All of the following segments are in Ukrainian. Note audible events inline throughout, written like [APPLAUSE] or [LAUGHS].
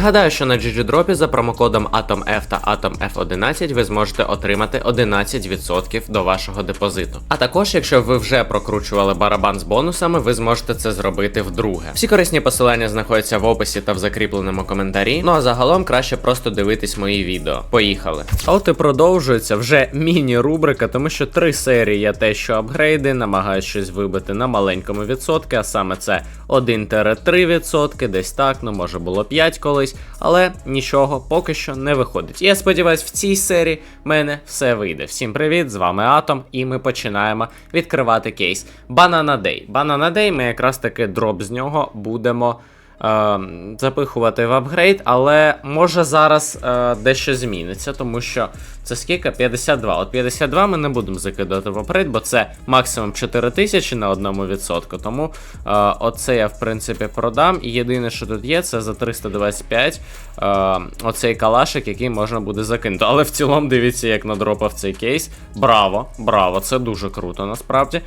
Нагадаю, що на GGDrop за промокодом AtomF та AtomF11 ви зможете отримати 11% до вашого депозиту. А також, якщо ви вже прокручували барабан з бонусами, ви зможете це зробити вдруге. Всі корисні посилання знаходяться в описі та в закріпленому коментарі. Ну а загалом краще просто дивитись мої відео. Поїхали. А от і продовжується вже міні-рубрика, тому що три серії я те, що апгрейди, намагаюсь щось вибити на маленькому відсотки, а саме це 1-3 відсотки, десь так, ну може було 5 колись, але нічого поки що не виходить. І я сподіваюсь, в цій серії в мене все вийде. Всім привіт, з вами Атом, і ми починаємо відкривати кейс Banana Day. Banana Day, ми якраз таки дроп з нього будемо. Е, запихувати в апгрейд, але може зараз е, дещо зміниться, тому що це скільки? 52. От 52 ми не будемо закидати в апгрейд, бо це максимум 4000 на одному відсотку. Тому е, оце я в принципі продам. І єдине, що тут є, це за 325 е, оцей калашик, який можна буде закинути. Але в цілому дивіться, як надропав цей кейс. Браво, браво, це дуже круто насправді.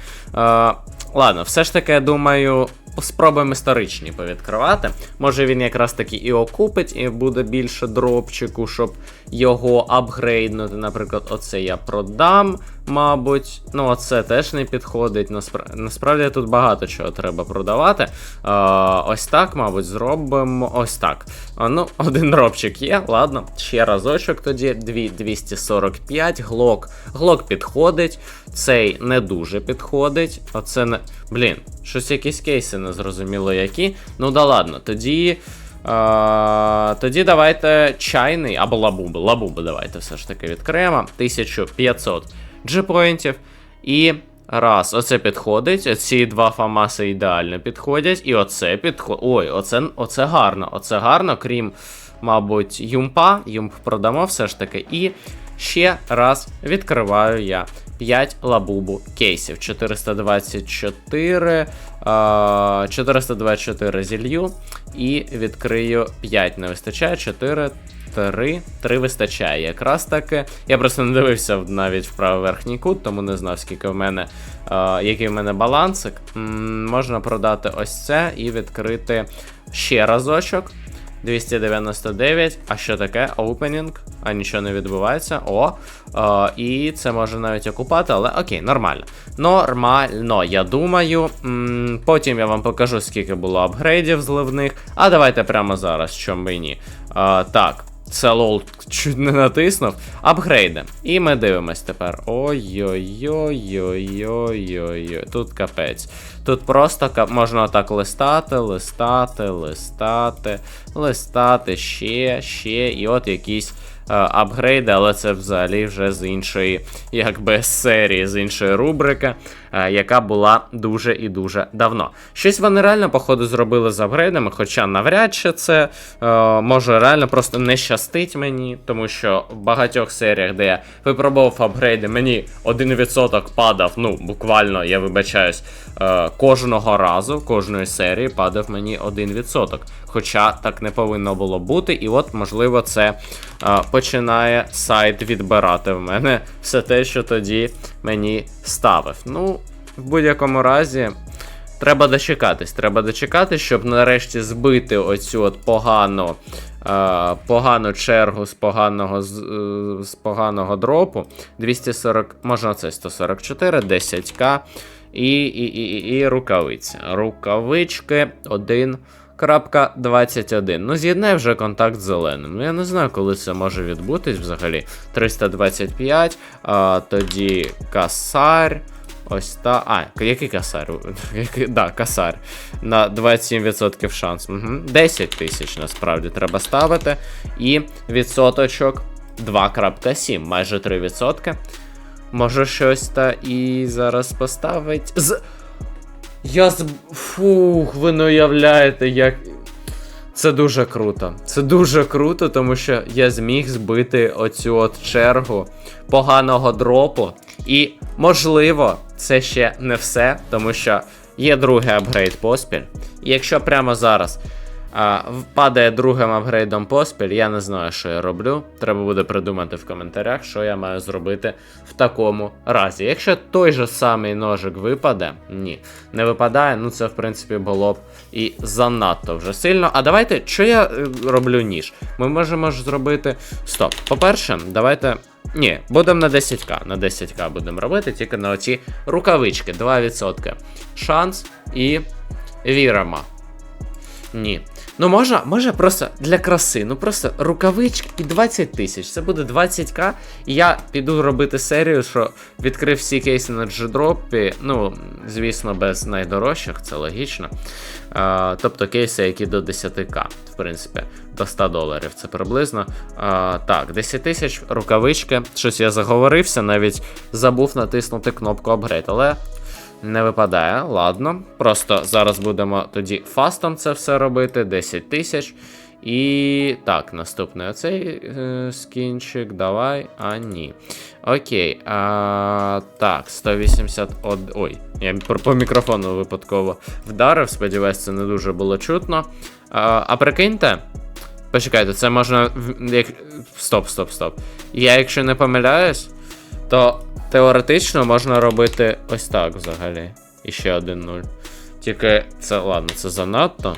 Ладно, все ж таки, я думаю. Спробуємо історичні повідкривати. Може він якраз таки і окупить, і буде більше дропчику, щоб його апгрейднути. Наприклад, оце я продам, мабуть. Ну, оце теж не підходить. Наспра... Насправді тут багато чого треба продавати. А, ось так, мабуть, зробимо. Ось так. А, ну, [LAUGHS] один дропчик є. Ладно, ще разочок тоді. 245. Глок. Глок підходить. Цей не дуже підходить. Оце не. Блін, щось якісь кейси незрозуміло які. Ну да ладно, тоді. А, тоді давайте чайний або лабуби. Лабуби давайте все ж таки відкриємо. 1500 джипоінтів. І раз, оце підходить. Ці два фамаси ідеально підходять. І оце підходить. Ой, оце, оце гарно. Оце гарно, крім, мабуть, юмпа. Юмп продамо все ж таки. І ще раз відкриваю я 5 лабубу кейсів. 424, 424 зілью. І відкрию 5. Не вистачає, 4. 3, 3 вистачає. Якраз таки. Я просто не дивився навіть в правий верхній кут, тому не знав, скільки в мене, е, який в мене балансик. М, можна продати ось це і відкрити ще разочок. 299. А що таке? Opening. А нічого не відбувається. О. Е, і це може навіть окупати, але окей, нормально. Нормально, я думаю. М, потім я вам покажу, скільки було апгрейдів зливних. А давайте прямо зараз, що мені. Е, так. Це лол чуть не натиснув. Апгрейди. І ми дивимось тепер. Ой-ой-ой-ой-ой-ой-ой. Тут капець. Тут просто ка- можна так листати, листати, листати, листати, ще, ще. І от якісь е, апгрейди, але це взагалі вже з іншої, якби серії, з іншої рубрики, яка була дуже і дуже давно. Щось вони реально, походу, зробили з апгрейдами, хоча навряд чи це е, може реально просто не щастить мені, тому що в багатьох серіях, де я випробував апгрейди, мені 1% падав, ну, буквально, я вибачаюсь, е, кожного разу, кожної серії падав мені 1%. Хоча так не повинно було бути, і от, можливо, це е, починає сайт відбирати в мене [LAUGHS] все те, що тоді мені ставив. Ну, в будь-якому разі. Треба дочекатись, треба дочекатись, щоб нарешті збити оцю от погану, е, погану чергу з поганого, з, е, з поганого дропу. 240, можна це 144, 10к. І, і, і, і, рукавиця. Рукавички 1.21. Ну, з'єднай вже контакт з зеленим. Ну, я не знаю, коли це може відбутись взагалі. 325, а, тоді касар. Ось та. А, який касар? [LAUGHS] Да, касар. На 27% шанс. Угу. 10 тисяч насправді треба ставити. І відсоточок 2.7, майже 3%. Може щось та і зараз поставить. З. Я з. Фух, ви не уявляєте, як. Це дуже круто. Це дуже круто, тому що я зміг збити оцю от чергу поганого дропу. І, можливо, це ще не все, тому що є другий апгрейд поспіль. І якщо прямо зараз А, впадає другим апгрейдом поспіль. Я не знаю, що я роблю. Треба буде придумати в коментарях, що я маю зробити в такому разі. Якщо той же самий ножик випаде, ні, не випадає, ну це в принципі було б і занадто вже сильно. А давайте, що я е, роблю ніж? Ми можемо ж зробити. Стоп. По-перше, давайте. Ні, будемо на 10к. На 10к будемо робити, тільки на оці рукавички. 2%. Шанс і віримо. Ні. Ну можна, може просто для краси. Ну просто рукавички і 20 тисяч. Це буде 20к. І я піду робити серію, що відкрив всі кейси на G-Drop. Ну, звісно, без найдорожчих, це логічно. А, тобто кейси, які до 10к, в принципі, до 100 доларів. Це приблизно. А, так, 10 тисяч рукавички. Щось я заговорився, навіть забув натиснути кнопку апгрейд, але не випадає, ладно. Просто зараз будемо тоді фастом це все робити. 10 тисяч. І так, наступний оцей е, скінчик. Давай. А, ні. Окей. А, так, 181. Ой, я по, мікрофону випадково вдарив. Сподіваюсь, це не дуже було чутно. А, а прикиньте. Почекайте, це можна. Як... Стоп, стоп, стоп. Я, якщо не помиляюсь, то теоретично можна робити ось так взагалі. І ще один нуль. Тільки це ладно, це занадто.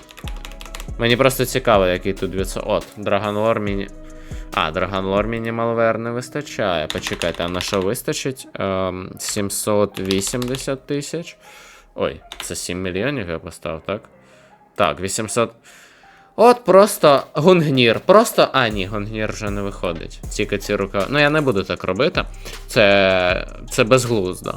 Мені просто цікаво, який тут відсо. От, Dragonlore міні. А, Dragonlore Minimalware не вистачає. Почекайте, а на що вистачить? Ем, 780 тисяч. Ой, це 7 мільйонів я поставив, так? Так, 800. От просто гунгнір. Просто. А, ні, гунгнір вже не виходить. Тільки ці рука. Ну, я не буду так робити. Це. Це безглуздо.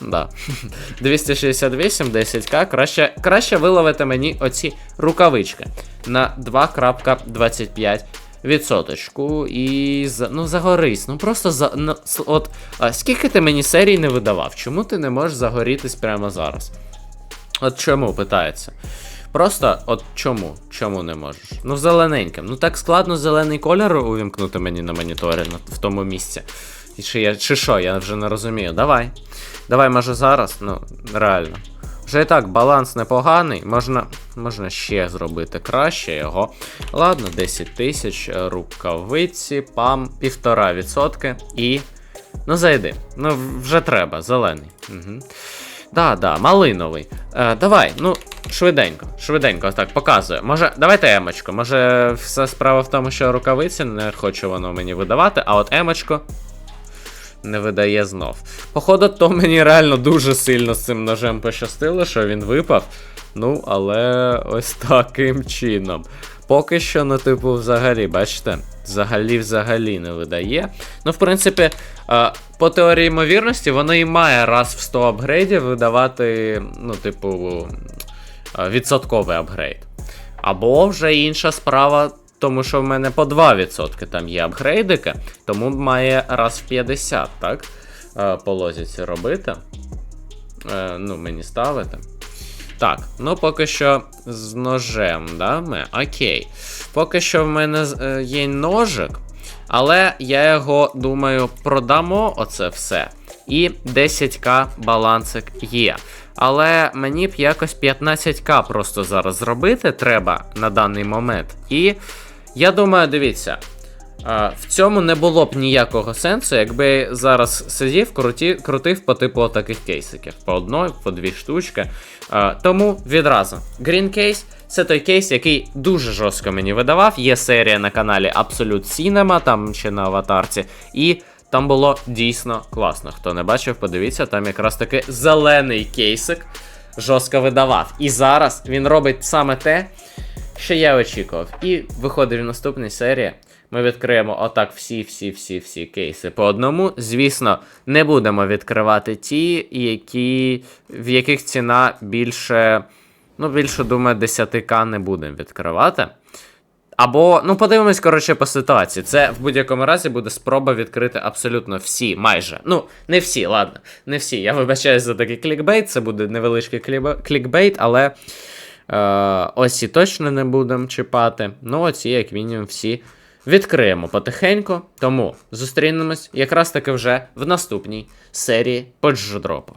Да. [LAUGHS] 268, 10к. Краще, краще виловити мені оці рукавички на 2.25 відсоточку. І ну загорись. Ну просто за. Ну, от, а, скільки ти мені серій не видавав? Чому ти не можеш загорітись прямо зараз? От чому питається? Просто от чому? Чому не можеш? Ну, зелененьким. Ну так складно зелений кольор увімкнути мені на моніторі в тому місці. І чи, я, чи що, я вже не розумію. Давай. Давай, може, зараз, ну, реально. Вже і так, баланс непоганий, можна, можна ще зробити краще його. Ладно, 10 тисяч, е, рукавиці, пам, 1,5% і. Ну, зайди. Ну, вже треба, зелений. Угу. Да, да, малиновий. Е, давай, ну, швиденько, швиденько, так, показує. Може, давайте емочку. Може, вся справа в тому, що рукавиці не хоче воно мені видавати, а от емочко не видає знов. Походу, то мені реально дуже сильно з цим ножем пощастило, що він випав. Ну, але ось таким чином. Поки що, ну, типу, взагалі, бачите? Взагалі, взагалі не видає. Ну, в принципі, е, по теорії ймовірності, воно і має раз в 100 апгрейдів видавати, ну, типу, е, відсотковий апгрейд. Або вже інша справа, тому що в мене по 2% там є апгрейдики, тому має раз в 50, так? Е, По лозіці робити. Ну, мені ставити. Так, ну поки що з ножем, да? Ми? Окей. Поки що в мене е, є ножик, але я його думаю продамо оце все. І 10к балансик є. Але мені б якось 15к просто зараз зробити треба на даний момент. І я думаю, дивіться. В цьому не було б ніякого сенсу, якби зараз сидів, круті, крутив по типу таких кейсиків. По одної, по дві штучки. Тому відразу. Green Case це той кейс, який дуже жорстко мені видавав. Є серія на каналі Absolute Cinema, там ще на аватарці. І там було дійсно класно. Хто не бачив, подивіться, там якраз таки зелений кейсик жорстко видавав. І зараз він робить саме те, що я очікував. І виходить в наступній серії. Ми відкриємо отак всі-всі-всі-всі кейси по одному. Звісно, не будемо відкривати ті, які, в яких ціна більше, ну, більше, думаю, 10к не будемо відкривати. Або, ну, подивимось, коротше, по ситуації. Це в будь-якому разі буде спроба відкрити абсолютно всі, майже. Ну, не всі, ладно, не всі. Я вибачаюсь за такий клікбейт, це буде невеличкий клікбейт, але е, ось ці точно не будемо чіпати. Ну, оці, як мінімум, всі відкриємо потихеньку. Тому зустрінемось якраз таки вже в наступній серії по джодропу.